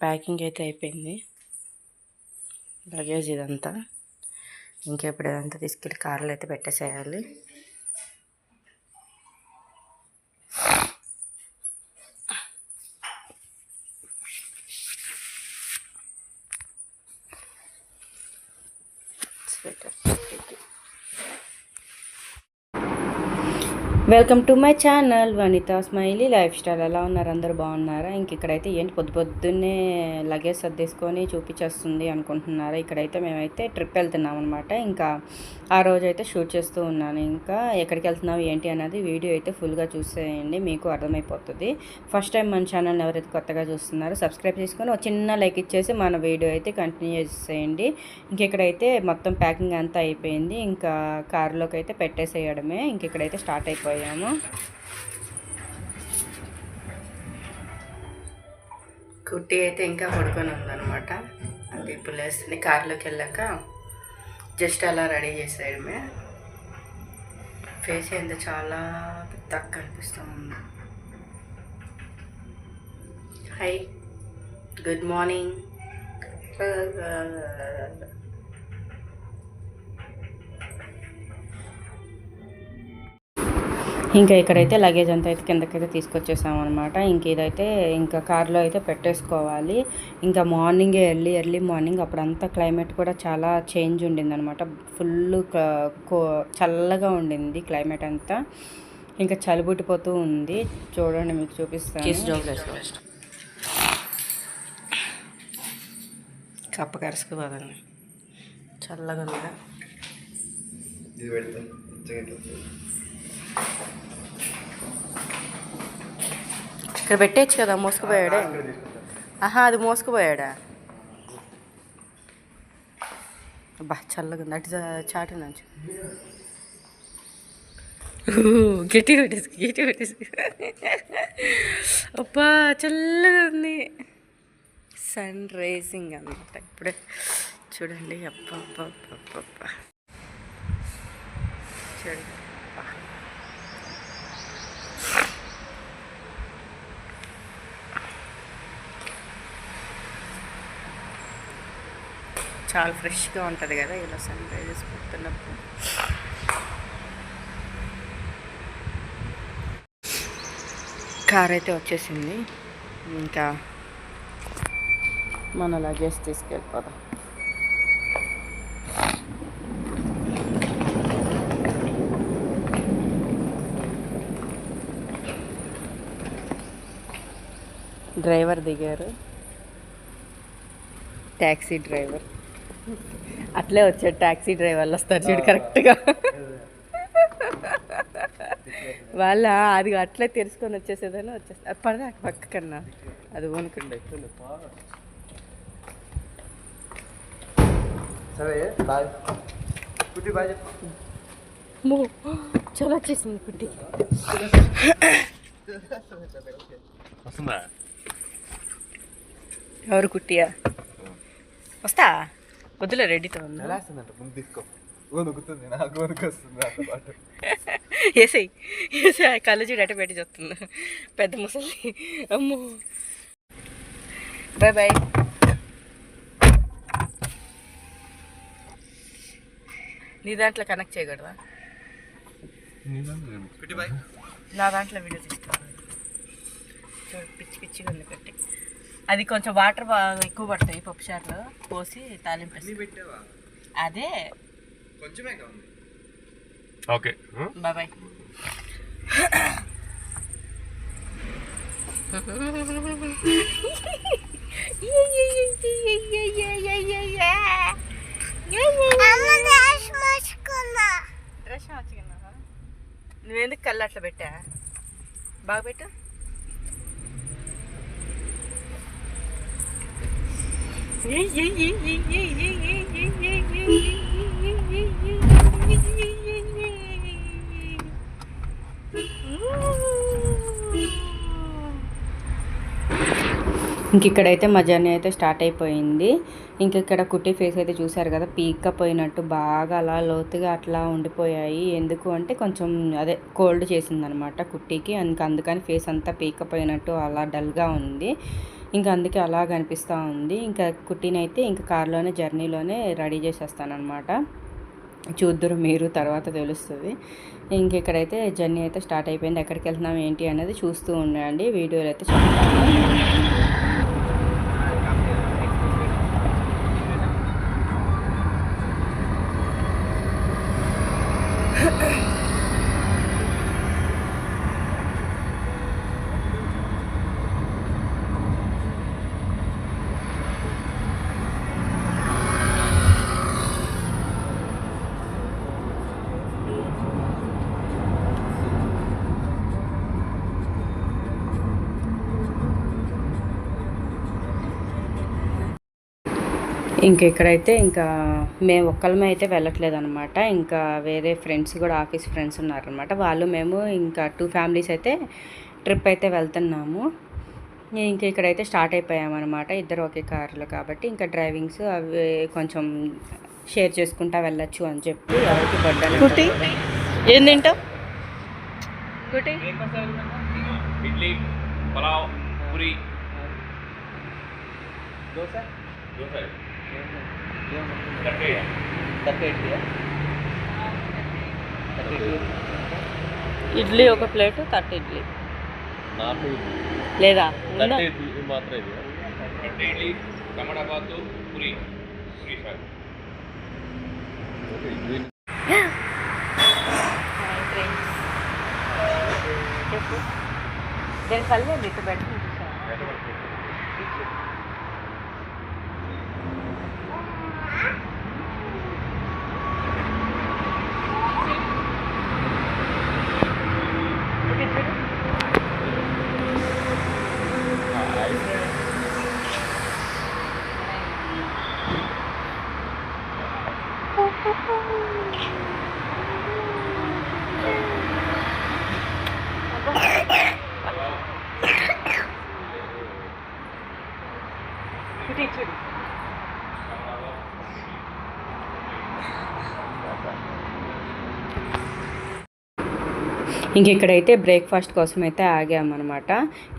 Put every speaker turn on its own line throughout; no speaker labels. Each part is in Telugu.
ప్యాకింగ్ అయితే అయిపోయింది. లగేజ్ ఇదంతా. ఇంకెప్పుడు ఇదంతా తీసుకెళ్ళి కార్లో అయితే పెట్టేసేయాలి. Welcome to my channel Vanitha smiley lifestyle. ఎలా ఉన్నారు? అందరూ బాగున్నారా? ఇంక ఇక్కడైతే ఏంటి? పొద్దు పొద్దున్నే లగేజ్ సర్దేసుకొని చూపించేస్తుంది అనుకుంటున్నారా? ఇక్కడైతే మేమైతే ట్రిప్ వెళ్తున్నాం అనమాట ఇంకా ఆ రోజు అయితే షూట్ చేస్తూ ఉన్నాను. ఇంకా ఎక్కడికి వెళ్తున్నావు? ఏంటి? అనేది వీడియో అయితే ఫుల్గా చూసేయండి. మీకు అర్థమైపోతుంది. ఫస్ట్ టైం మన ఛానల్ ఎవరైతే కొత్తగా చూస్తున్నారో సబ్స్క్రైబ్ చేసుకొని ఒక చిన్న లైక్ ఇచ్చేసి మన వీడియో అయితే కంటిన్యూ చేసేయండి. ఇంక ఇక్కడైతే మొత్తం ప్యాకింగ్ అంతా అయిపోయింది. ఇంకా కారులోకి అయితే పెట్టేసేయడమే. ఇంక ఇక్కడైతే స్టార్ట్ అయిపోయాము కుట్టి అయితే ఇంకా పడుకొని ఉందన్నమాట. అది ఇప్పుడు లేస్తుంది. కార్లోకి వెళ్ళాక జస్ట్ అలా రెడీ చేసేయడమే. ఫేస్ ఎంత చాలా పెద్దగా కనిపిస్తూ ఉంది హాయ్ గుడ్ మార్నింగ్ ఇంకా ఇక్కడైతే లగేజ్ అంతా అయితే కిందకైతే తీసుకొచ్చేసాం అనమాట ఇంక ఇదైతే ఇంకా కార్లో అయితే పెట్టేసుకోవాలి. ఇంకా మార్నింగే ఎర్లీ ఎర్లీ మార్నింగ్ అప్పుడంతా క్లైమేట్ కూడా చాలా చేంజ్ ఉండింది అనమాట ఫుల్ చల్లగా ఉండింది క్లైమేట్ అంతా. ఇంకా చలిబుట్టిపోతూ ఉంది. చూడండి మీకు చూపిస్తాను. కప్ప కరుసుకు పోదండి చల్లగా ఉందా
ఇది పెడతాం చికెన్
ఇక్కడ పెట్టేయచ్చు కదా మోసుకుపోయాడే? ఆహా అది మోసుకుపోయాడా? అబ్బా చల్లగా ఉంది. అటు జా- చాటు నుంచి. గట్టి పెట్టేసి గట్టి పెట్టేసి అబ్బా చల్లగా ఉంది. సన్ రైజింగ్ అనమాట ఇప్పుడే. చూడండి అబ్బా అబ్బా అబ్బా అబ్బా, అబ్బా. చూడండి అబ్బా. చాలా ఫ్రెష్గా ఉంటుంది కదా ఇలా సన్ రైజెస్ పుడుతున్నప్పుడు కార్ అయితే వచ్చేసింది. ఇంకా మన లగేజ్ తీసుకెళ్ళిపోదాం. డ్రైవర్ దిగారు. Taxi driver. అట్లే వచ్చాడు ట్యాక్సీ డ్రైవర్లు వస్తారు చూడు కరెక్ట్గా. వాళ్ళ అది అట్లే తెలుసుకొని వచ్చేసేదని వచ్చేస్తారు పడదా పక్క కన్నా అది మో చాలా వచ్చేసింది కుట్టి.
వస్తుందా?
ఎవరు కుట్టియా? వస్తా? వద్దులే రెడీతో ఉన్నా
ఎలా వస్తుందంట? ముందు తీసుకో. వణుకుతుంది నాకు వణుకు వస్తుంది నాతో పాటు.
వేసేయి వేసేయి కళ్ళు చూడు అటు పెట్టి చూస్తుంది. పెద్ద ముసలి. అమ్మో. బాయ్ బాయ్ నీ దాంట్లో కనెక్ట్ చేయకూడదా? నా దాంట్లో వీడియో తీసుకోవాలి చూడు పిచ్చి పిచ్చిగా ఉంది పెట్టి. అది కొంచెం వాటర్ బాగా ఎక్కువ పడతాయి పప్పుచారులో పోసి తాలింపు అదే.
ఓకే.
బాయ్ బాయ్ డ్రెస్ మార్చుకున్నావా నువ్వెందుకు కళ్ళు అట్లా పెట్టా? బాగా పెట్టు. ఇంక ఇక్కడైతే మా జర్నీ అయితే స్టార్ట్ అయిపోయింది. ఇంక ఇక్కడ కుట్టి ఫేస్ అయితే చూసారు కదా పీక్క పోయినట్టు బాగా అలా లోతుగా అట్లా ఉండిపోయాయి. ఎందుకు అంటే కొంచెం అదే కోల్డ్ చేసిందనమాట కుట్టికి. అందుకని ఫేస్ అంతా పీక్కపోయినట్టు అలా డల్గా ఉంది. ఇంకా అందుకే అలాగ అనిపిస్తూ ఉంది. ఇంకా కుట్టినైతే ఇంకా కార్లోనే జర్నీలోనే రెడీ చేసేస్తానమాట చూద్దరు మీరు తర్వాత తెలుస్తుంది. ఇంక ఇక్కడైతే జర్నీ అయితే స్టార్ట్ అయిపోయింది. ఎక్కడికి వెళ్తున్నాం ఏంటి అనేది చూస్తూ ఉండండి. వీడియోలు అయితే చూస్తాను ఇంక ఇక్కడైతే ఇంకా మేము ఒక్కళ్ళమే అయితే వెళ్ళట్లేదు అనమాట ఇంకా వేరే ఫ్రెండ్స్ కూడా ఆఫీస్ ఫ్రెండ్స్ ఉన్నారనమాట వాళ్ళు మేము ఇంకా టూ ఫ్యామిలీస్ అయితే ట్రిప్ అయితే వెళ్తున్నాము. ఇంక ఇక్కడైతే స్టార్ట్ అయిపోయామన్నమాట. ఇద్దరు ఒకే కార్లో కాబట్టి ఇంకా డ్రైవింగ్స్ అవి కొంచెం షేర్ చేసుకుంటా వెళ్ళొచ్చు అని చెప్పి ఎవరికి
కుట్టి
పడ్డా
ఏం తింటావు? కుట్టి
ఇడ్లీ పలావ్ పూరి
దోశ
దోశ?
ఇడ్లీ
ఇడ్లీ ఒక ప్లేట్ తట్ట ఇడ్లీ. లేదా?
చెప్పు. దాని పల్లె బిట్టు పెట్టి ఇంక ఇక్కడైతే బ్రేక్ఫాస్ట్ కోసం అయితే ఆగామన్నమాట.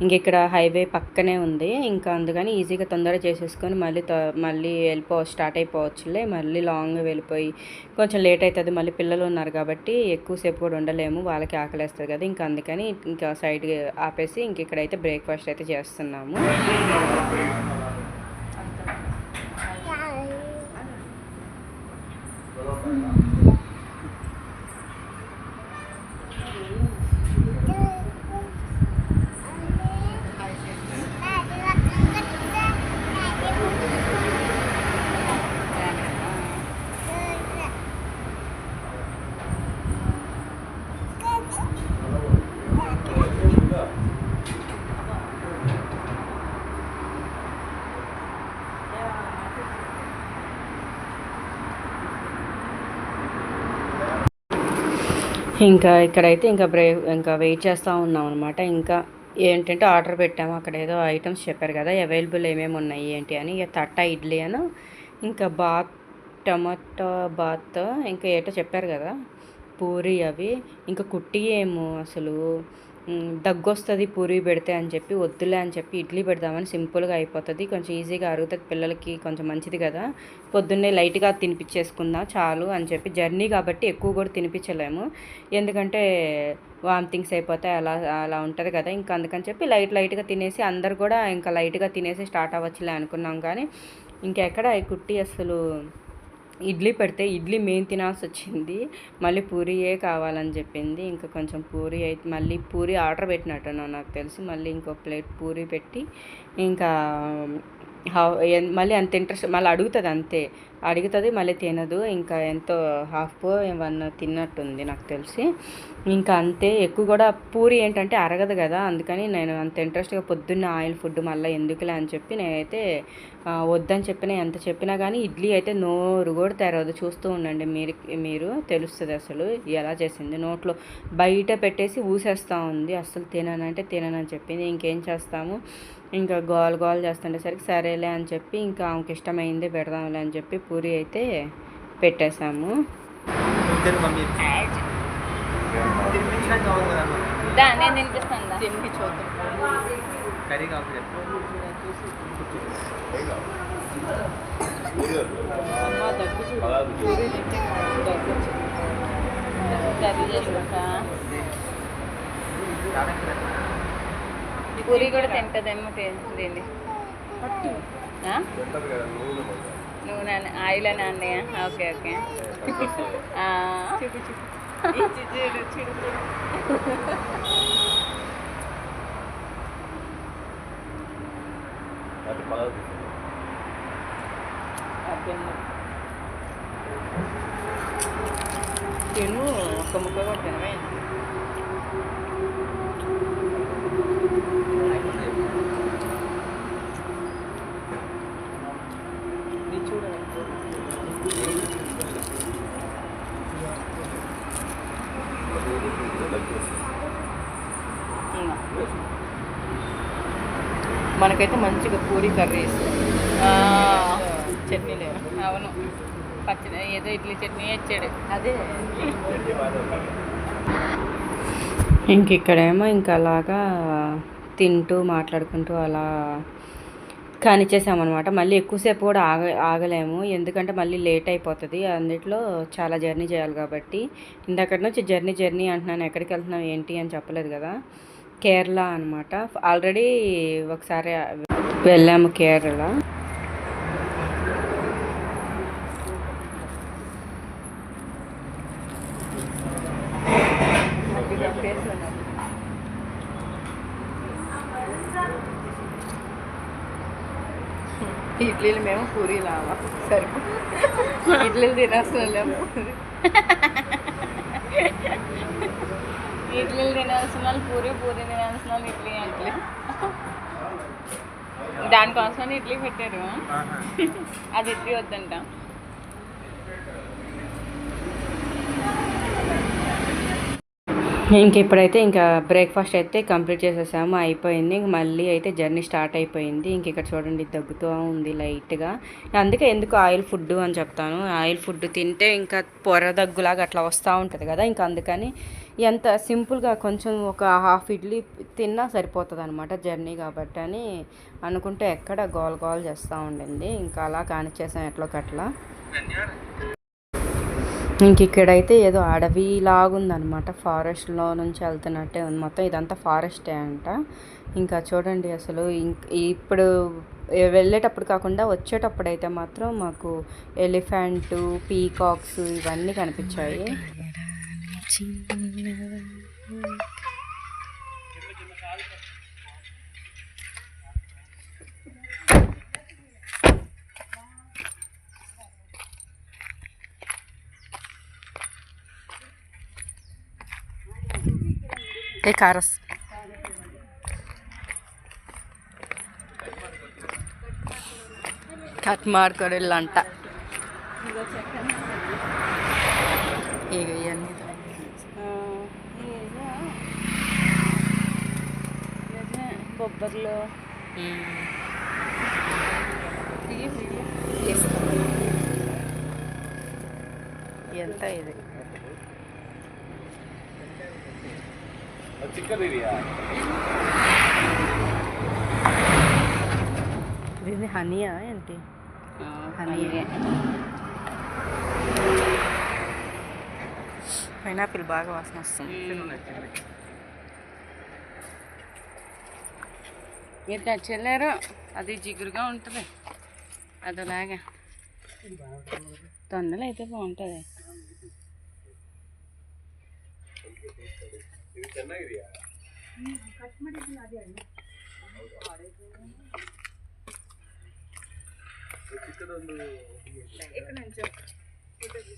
ఇంక ఇక్కడ హైవే పక్కనే ఉంది. ఇంకా అందుకని ఈజీగా తొందరగా చేసేసుకొని మళ్ళీ మళ్ళీ వెళ్ళిపో స్టార్ట్ అయిపోవచ్చులే. మళ్ళీ లాంగ్ వెళ్ళిపోయి కొంచెం లేట్ అవుతుంది మళ్ళీ పిల్లలు ఉన్నారు కాబట్టి ఎక్కువసేపు కూడా ఉండలేము. వాళ్ళకి ఆకలేస్తుంది కదా. ఇంకా అందుకని ఇంకా సైడ్ ఆపేసి ఇంక ఇక్కడైతే బ్రేక్ఫాస్ట్ అయితే చేస్తున్నాము. ఇంకా ఇక్కడైతే ఇంకా బ్రే ఇంకా వెయిట్ చేస్తూ ఉన్నాం అనమాట ఇంకా ఏంటంటే ఆర్డర్ పెట్టాము. అక్కడ ఏదో ఐటమ్స్ చెప్పారు కదా అవైలబుల్ ఏమేమి ఉన్నాయి ఏంటి అని. ఇక తట్ట ఇడ్లీ అను ఇంకా బాత్ టమాటో బాత్ ఇంకా ఏటో చెప్పారు కదా పూరి అవి. ఇంకా కుట్టి ఏమో అసలు. దగ్గు వస్తుంది పూరి పెడితే అని చెప్పి వద్దులే అని చెప్పి ఇడ్లీ పెడదామని సింపుల్గా అయిపోతుంది. కొంచెం ఈజీగా అరుగుతుంది పిల్లలకి కొంచెం మంచిది కదా. పొద్దున్నే లైట్గా తినిపించేసుకుందాం చాలు అని చెప్పి జర్నీ కాబట్టి ఎక్కువ కూడా తినిపించలేము ఎందుకంటే వామిటింగ్స్ అయిపోతాయి అలా అలా ఉంటుంది కదా. ఇంకా అందుకని చెప్పి లైట్ లైట్గా తినేసి అందరు కూడా ఇంకా లైట్గా తినేసి స్టార్ట్ అవ్వచ్చులే అనుకున్నాం కానీ ఇంకెక్కడ ఈ కుట్టి అసలు ఇడ్లీ పెడితే ఇడ్లీ మేము తినాల్సి వచ్చింది. మళ్ళీ పూరియే కావాలని చెప్పింది. ఇంకా కొంచెం పూరి అయితే మళ్ళీ పూరి ఆర్డర్ పెట్టినట్టున్నా నాకు తెలిసి. మళ్ళీ ఇంకో ప్లేట్ పూరి పెట్టి ఇంకా మళ్ళీ అంత ఇంట్రెస్ట్ మళ్ళీ అడుగుతుంది అంతే. అడుగుతుంది మళ్ళీ తినదు. ఇంకా ఎంతో హాఫ్ వన్ తిన్నట్టుంది నాకు తెలిసి. ఇంకా అంతే. ఎక్కువ కూడా పూరి ఏంటంటే అరగదు కదా. అందుకని నేను అంత ఇంట్రెస్ట్గా పొద్దున్న ఆయిల్ ఫుడ్ మళ్ళీ ఎందుకులే అని చెప్పి నేనైతే వద్దని చెప్పిన ఎంత చెప్పినా కానీ ఇడ్లీ అయితే నోరు కూడా తెరవదు. చూస్తూ ఉండండి మీరు మీరు తెలుస్తుంది అసలు ఎలా చేసింది. నోట్లో బయట పెట్టేసి ఊసేస్తూ ఉంది. అసలు తిననంటే తిననని చెప్పింది ఇంకేం చేస్తాము? ఇంకా గోల్ గోల్ చేస్తుండేసరికి సరేలే అని చెప్పి ఇంకా ఆమెకి ఇష్టమైంది పెడదాంలే అని చెప్పి పూరి అయితే పెట్టేశాము.
కర్రీ కావాలి
పూరి కూడా తింటదేమో దీన్ని
నూనె
ఆయిల్ అని అన్నయ్య? Okay okay. తిను ఒక్క ముక్క కూడా తినవే. మనకైతే మంచిగా పూరి కర్రీ చట్నీ లేదు. అవును. పచ్చడి ఏదో ఇడ్లీ చట్నీ ఇచ్చాడు. అదే.
ఇంక ఇక్కడేమో ఇంకా అలాగా తింటూ మాట్లాడుకుంటూ అలా కానిచ్చేసామన్నమాట. మళ్ళీ ఎక్కువసేపు కూడా ఆగ ఆగలేము. ఎందుకంటే మళ్ళీ లేట్ అయిపోతుంది. అన్నిట్లో చాలా జర్నీ చేయాలి కాబట్టి. ఇందక్కడి నుంచి జర్నీ జర్నీ అంటున్నాను. ఎక్కడికి వెళ్తున్నాం ఏంటి అని చెప్పలేదు కదా. కేరళ అనమాట ఆల్రెడీ ఒకసారి వెళ్ళాము కేరళ.
ఇడ్లీలు మేము పూరి లావా. సరిపో. ఇడ్లీలు తినాల్సిన పూరి ఇడ్లీలు తినాల్సిన వాళ్ళు పూరి పూరి తినాల్సిన వాళ్ళు ఇడ్లీ. అంటే దానికోసం ఇడ్లీ పెట్టారు. అది ఇడ్లీ వద్దంట.
ఇంక ఇప్పుడైతే ఇంకా బ్రేక్ఫాస్ట్ అయితే కంప్లీట్ చేసేసాము. అయిపోయింది. ఇంక మళ్ళీ అయితే జర్నీ స్టార్ట్ అయిపోయింది. ఇంక ఇక్కడ చూడండి దగ్గుతూ ఉంది లైట్గా అందుకే ఎందుకు ఆయిల్ ఫుడ్ అని చెప్తాను. ఆయిల్ ఫుడ్ తింటే ఇంకా పొర దగ్గులాగా అట్లా వస్తూ ఉంటుంది కదా. ఇంకా అందుకని ఎంత సింపుల్గా కొంచెం ఒక హాఫ్ ఇడ్లీ తిన్నా సరిపోతుంది అనమాట జర్నీ కాబట్టి అని అనుకుంటే ఎక్కడ గోల్ గోల్ చేస్తూ ఉండింది. ఇంకా అలా కానిచ్చేసాం ఎట్లోకట్లా. ఇంక ఇక్కడైతే ఏదో అడవి లాగుందనమాట ఫారెస్ట్లో నుంచి వెళ్తున్నట్టే ఉంది. మొత్తం ఇదంతా ఫారెస్టే అంట. ఇంకా చూడండి అసలు ఇంక ఇప్పుడు వెళ్ళేటప్పుడు కాకుండా వచ్చేటప్పుడు అయితే మాత్రం మాకు ఎలిఫెంట్ పీకాక్స్ ఇవన్నీ కనిపించాయి. ఏ కారస్ కట్ మార్కొడెళ్ళంట ఇక ఇవన్నీ
బొబ్బర్లో
ఎంత ఇది
చికెన్ బిర్యా
ఇది హనీయా. ఏంటి హనీ పైనాపిల్ బాగా వాసన వస్తుంది.
మీరు తెచ్చలేరు అది జిగురుగా ఉంటుంది. అదలాగా. తొందరలు అయితే బాగుంటుంది.
ಇದು ಚೆನ್ನಾಗಿದೆ ಆ ಕಟ್ ಮಾಡಿದ್ವಿ ಆದಿ ಆದಿ ಆರೆ ಒಂದು
ಏಕನೆಂಟ್ ಕೊಟ್ಟಿದೆ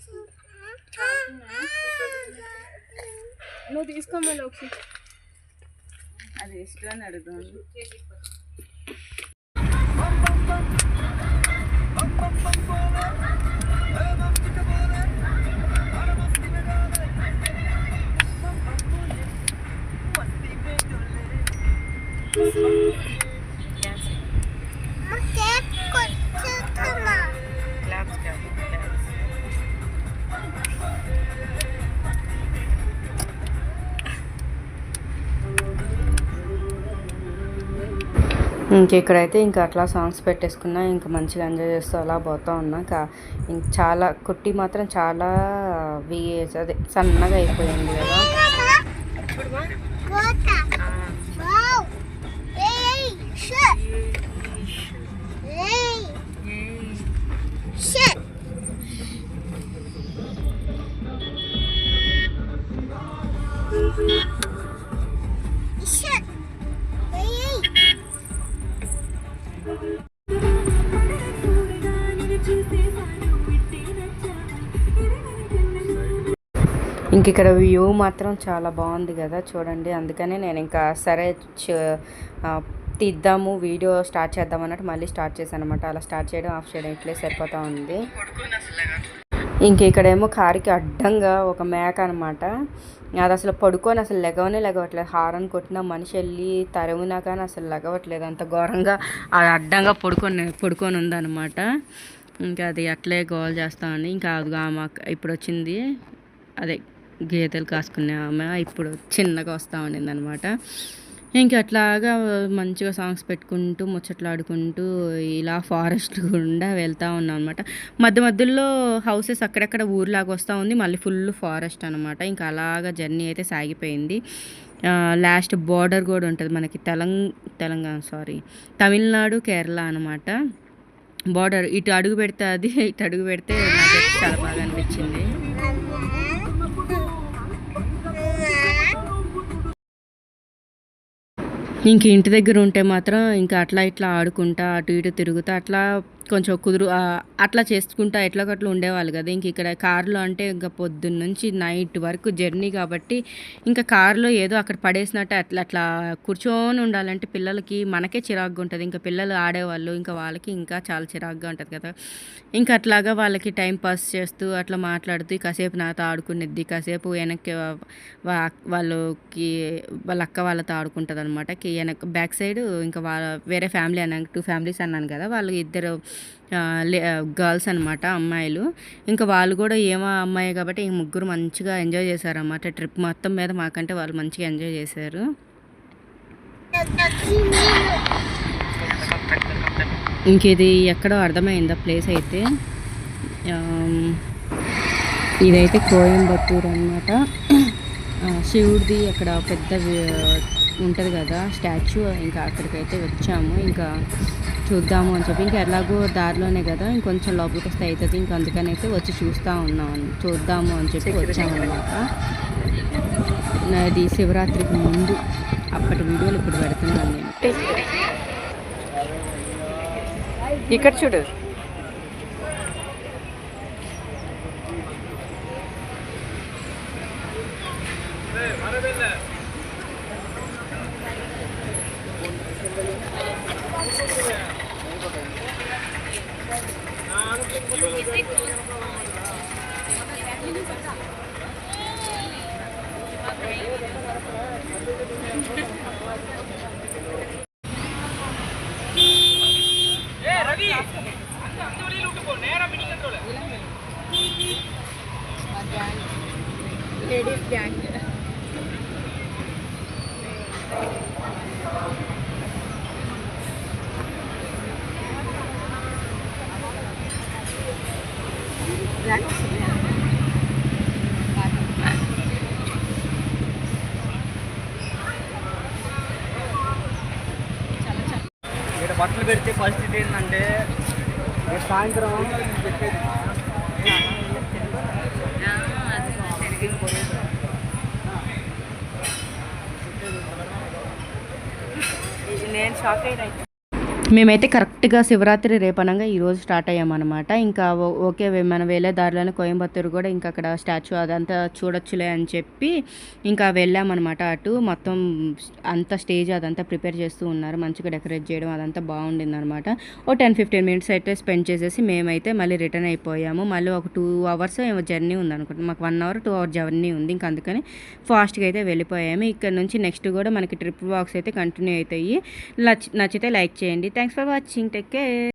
ನೋ ดิ ಿಸ್ಕ ಮೇಲೆ
ಓಕೆ ನಡೆದು ಬಂ ಬಂ ಬಂ ఇంకెక్కడైతే ఇంకా అట్లా సాంగ్స్ పెట్టేసుకున్నా ఇంకా మంచిగా ఎంజాయ్ చేస్తూ అలా పోతూ ఉన్నా. కా చాలా కుట్టి మాత్రం చాలా అదే సన్నగా అయిపోయింది కదా. ఇంక ఇక్కడ వ్యూ మాత్రం చాలా బాగుంది కదా చూడండి. అందుకనే నేను ఇంకా సరే తీద్దాము వీడియో స్టార్ట్ చేద్దాం అన్నట్టు మళ్ళీ స్టార్ట్ చేశాను అనమాట అలా స్టార్ట్ చేయడం ఆఫ్ చేయడం ఇట్లే సరిపోతూ ఉంది. ఇంక ఇక్కడేమో కారుకి అడ్డంగా ఒక మేక అనమాట అది అసలు పడుకొని అసలు లెగవనే లెగవట్లేదు. హారన్ కొట్టిన మనిషి వెళ్ళి తరిమినా కానీ అసలు లెగవట్లేదు. అంత ఘోరంగా అది అడ్డంగా పడుకొని పడుకొని ఉందన్నమాట. ఇంకా అది అట్లే గోల్ చేస్తామని ఇంకా అది ఇప్పుడు వచ్చింది. అదే గేదెలు కాసుకునే ఆమె ఇప్పుడు చిన్నగా వస్తూ ఉండింది అనమాట ఇంకా అట్లాగా మంచిగా సాంగ్స్ పెట్టుకుంటూ ముచ్చట్లాడుకుంటూ ఇలా ఫారెస్ట్ గుండా వెళ్తూ ఉన్నాం అనమాట మధ్య మధ్యలో హౌసెస్ అక్కడక్కడ ఊర్లాగా వస్తూ ఉంది. మళ్ళీ ఫుల్ ఫారెస్ట్ అనమాట. ఇంకా అలాగా జర్నీ అయితే సాగిపోయింది. లాస్ట్ బార్డర్ కూడా ఉంటుంది మనకి తెలంగ తెలంగాణ సారీ తమిళనాడు కేరళ అనమాట. బార్డర్ ఇటు అడుగు పెడితే అది ఇటు అడుగు పెడితే చాలా బాగా అనిపించింది. ఇంక ఇంటి దగ్గర ఉంటే మాత్రం ఇంకా అట్లా ఇట్లా ఆడుకుంటా అటు ఇటు తిరుగుతా అట్లా కొంచెం కుదురు అట్లా చేసుకుంటా ఎట్లకట్లా ఉండేవాళ్ళు కదా. ఇంక ఇక్కడ కార్లో అంటే ఇంకా పొద్దున్న నుంచి నైట్ వరకు జర్నీ కాబట్టి ఇంకా కార్లో ఏదో అక్కడ పడేసినట్టు అట్లా అట్లా కూర్చొని ఉండాలంటే పిల్లలకి మనకే చిరాకుగా ఉంటుంది. ఇంకా పిల్లలు ఆడేవాళ్ళు ఇంకా వాళ్ళకి ఇంకా చాలా చిరాకుగా ఉంటుంది కదా. ఇంకా అట్లాగా వాళ్ళకి టైం పాస్ చేస్తూ అట్లా మాట్లాడుతూ కాసేపు నాతో ఆడుకునేది కాసేపు వెనక్కి వాళ్ళకి వాళ్ళ అక్క వాళ్ళతో ఆడుకుంటుంది అనమాట వెనక బ్యాక్ సైడ్ ఇంకా వాళ్ళ వేరే ఫ్యామిలీ అన్నాను టూ ఫ్యామిలీస్ అన్నాను కదా. వాళ్ళు ఇద్దరు గర్ల్స్ అనమాట అమ్మాయిలు. ఇంకా వాళ్ళు కూడా ఏమో అమ్మాయి కాబట్టి ఈ ముగ్గురు మంచిగా ఎంజాయ్ చేశారన్నమాట. ట్రిప్ మొత్తం మీద మాకంటే వాళ్ళు మంచిగా ఎంజాయ్ చేశారు. ఇంక ఇది ఎక్కడో అర్థమైందా ప్లేస్ అయితే? ఇదైతే కోయంబత్తూర్ అనమాట శివుడిది అక్కడ పెద్ద ఉంటుంది కదా స్టాచ్యూ. ఇంకా అక్కడికైతే వచ్చాము. ఇంకా చూద్దాము అని చెప్పి ఇంకా ఎలాగో దారిలోనే కదా ఇంకొంచెం లోపలికి వస్తే అవుతుంది ఇంకా అందుకని అయితే వచ్చి చూస్తూ ఉన్నాం చూద్దాము అని చెప్పి వచ్చామన్నమాట. నాది శివరాత్రికి ముందు. అప్పటి వీడియోలు ఇప్పుడు పెడుతున్నాను నేను.
ఇక్కడ చూడు.
Ladies gang. పరిస్థితి ఏంటంటే సాయంత్రం
నేను షాక్ అయినా
మేమైతే కరెక్ట్గా శివరాత్రి రేపనంగా ఈరోజు స్టార్ట్ అయ్యామన్నమాట. ఇంకా ఓకే మన మనం దారిలోనే కోయంబత్తూరు కూడా ఇంకా అక్కడ స్టాచ్యూ అదంతా చూడొచ్చులే అని చెప్పి ఇంకా వెళ్ళామన్నమాట అటు. మొత్తం అంత స్టేజ్ అదంతా ప్రిపేర్ చేస్తూ ఉన్నారు. మంచిగా డెకరేట్ చేయడం అదంతా బాగుండింది అనమాట ఓ టెన్ ఫిఫ్టీన్ మినిట్స్ అయితే స్పెండ్ చేసేసి మేమైతే మళ్ళీ రిటర్న్ అయిపోయాము. మళ్ళీ ఒక టూ అవర్స్ జర్నీ ఉంది అనుకుంటా మాకు one hour two hour journey ఉంది. ఇంకా అందుకని ఫాస్ట్గా అయితే వెళ్ళిపోయాము. ఇక్కడ నుంచి నెక్స్ట్ కూడా మనకి ట్రిప్ వాక్స్ అయితే కంటిన్యూ అవుతాయి. నచ్చి- నచ్చితే లైక్ చేయండి. Thanks for watching. Take care.